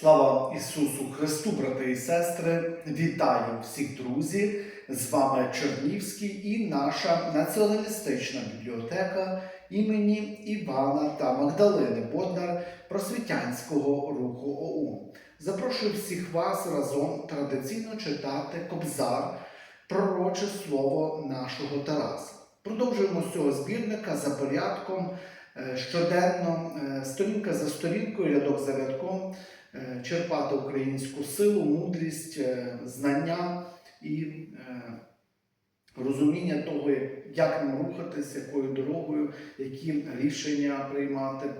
Слава Ісусу Христу, брати і сестри! Вітаю всіх друзі! З вами Чернівський і наша націоналістична бібліотека імені Івана та Магдалини Боднар просвітянського руху ОУН. Запрошую всіх вас разом традиційно читати Кобзар, пророче слово нашого Тараса. Продовжуємо з цього збірника за порядком щоденно, е, сторінка за сторінкою, рядок за рядком е, черпати українську силу, мудрість, е, знання і е, розуміння того, як нам рухатись, якою дорогою, які рішення приймати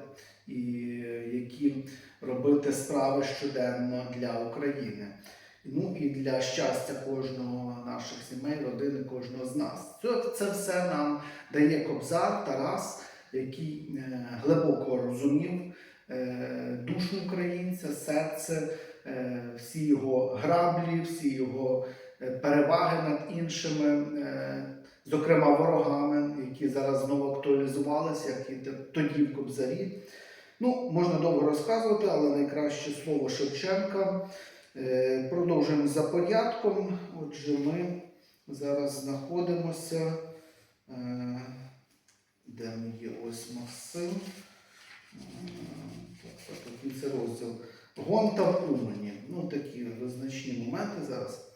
і е, які робити справи щоденно для України. Ну і для щастя кожного наших сімей, родини, кожного з нас. Це, це все нам дає Кобзар Тарас, який е, глибоко розумів е, душу українця, серце, е, всі його граблі, всі його переваги над іншими, зокрема ворогами, які зараз знову актуалізувалися, як і тоді в Кобзарі. Ну, можна довго розказувати, але найкраще слово Шевченка. Продовжуємо за порядком. Отже, ми зараз знаходимося. Де є ось Максим? Е, Так, так, це розділ. Гонта в Умані. Ну, такі визначні моменти зараз.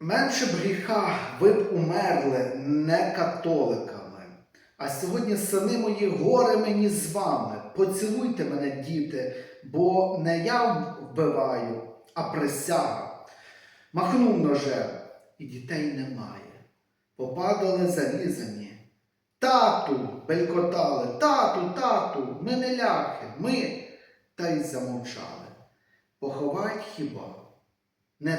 Менше б гріха ви б умерли не католиками. А сьогодні, сини мої, горе мені з вами. Поцілуйте мене, діти, бо не я вбиваю, а присяга. Махнув ножем, і дітей немає. Попадали зарізані. Тату, белькотали, тату, тату, ми не ляхи, ми, та й замовчали. Поховать хіба? Не